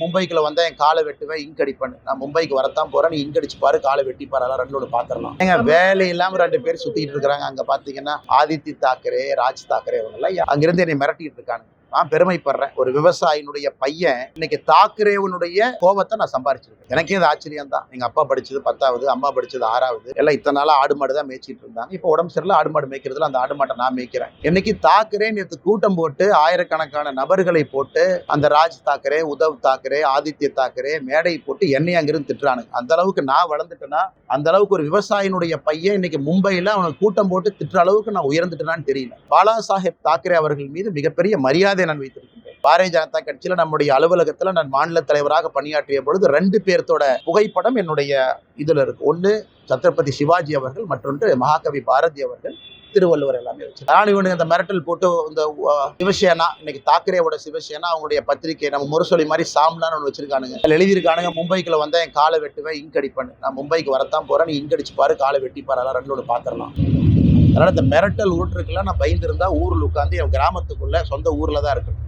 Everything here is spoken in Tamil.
மும்பைக்குள்ள வந்தா என் காலை வெட்டுவேன் இங்க் அடிப்பேன் நான் மும்பைக்கு வரத்தான் போறேன் நீ இங்க் அடிச்சு பாரு காலை வெட்டி பாரு அதெல்லாம் ரெண்டோட பாத்திரலாம். ஏங்க வேலை இல்லாம ரெண்டு பேர் சுத்திட்டு இருக்காங்க அங்க பாத்தீங்கன்னா ஆதித்ய தாக்கரே ராஜ் தாக்கரே அவங்க எல்லாம் அங்கிருந்து என்னை மிரட்டிட்டு இருக்காங்க. நான் பெருமைப்படுறேன். ஒரு விவசாயினுடைய பையன் இன்னைக்கு தாக்கரேவனுடைய கோபத்தை நான் சம்பாரிச்சிருக்கேன். எனக்கே இது ஆச்சரியம் தான் எங்க அப்பா படிச்சது பத்தாவது அம்மா படிச்சது ஆறாவது. எல்லாம் இத்தனை நாளா ஆடு மாடு தான் மேய்ச்சிட்டு இருந்தாங்க. இப்போ உடம்பு சரியில்லை ஆடு மாடு மேய்க்கிறதுல அந்த ஆடு மாட்டை நான் மேய்க்கிறேன். இன்னைக்கு தாக்கரே நேற்று கூட்டம் போட்டு ஆயிரக்கணக்கான நபர்களை போட்டு அந்த ராஜ் தாக்கரே உதவ் தாக்கரே ஆதித்ய தாக்கரே மேடை போட்டு என்னை அங்கிருந்து திட்டுறானுங்க. அந்த அளவுக்கு நான் வளர்ந்துட்டேன்னா அந்த அளவுக்கு ஒரு விவசாயினுடைய பையன் இன்னைக்கு மும்பையில அவனுக்கு கூட்டம் போட்டு திட்டுற அளவுக்கு நான் உயர்ந்துட்டேனான்னு தெரியல. பாலா சாஹேப் தாக்கரே அவர்கள் மீது மிகப்பெரிய மரியாதை நான் வைத்திருக்கின்றேன். பாரதிய ஜனதா கட்சியில் நம்முடைய அலுவலகத்தில் நான் மாநில தலைவராக பணியாற்றிய பொழுது ரெண்டு பேர்த்தோட புகைப்படம் என்னுடைய இதுல இருக்கு. ஒன்று சத்ரபதி சிவாஜி அவர்கள் மற்றொன்று மகாகவி பாரதி அவர்கள் திருவள்ளுவர் எல்லாமே வச்சு நான் இவனுக்கு இந்த மிரட்டல் போட்டு இந்த சிவசேனா இன்னைக்கு தாக்கரேவோட சிவசேனா அவங்களுடைய பத்திரிகை நம்ம முரசொலி மாதிரி சாம்லான்னு ஒன்று வச்சிருக்கானுங்க. அதில் எழுதியிருக்கானுங்க மும்பைக்குள்ள வந்தேன் என் காலை வெட்டுவேன் இங்க் அடிப்பேன் நான் மும்பைக்கு வரத்தான் போறேன் நீ இங்க் அடிச்சு பாரு காலை வெட்டி பாரு அதெல்லாம் ரெண்டோட பாத்திரலாம் அதனால் இந்த மிரட்டல் ஊற்றுக்கெல்லாம் நான் பயந்துருந்தா ஊரில் உட்காந்து என் கிராமத்துக்குள்ளே சொந்த ஊரில் தான் இருக்கணும்.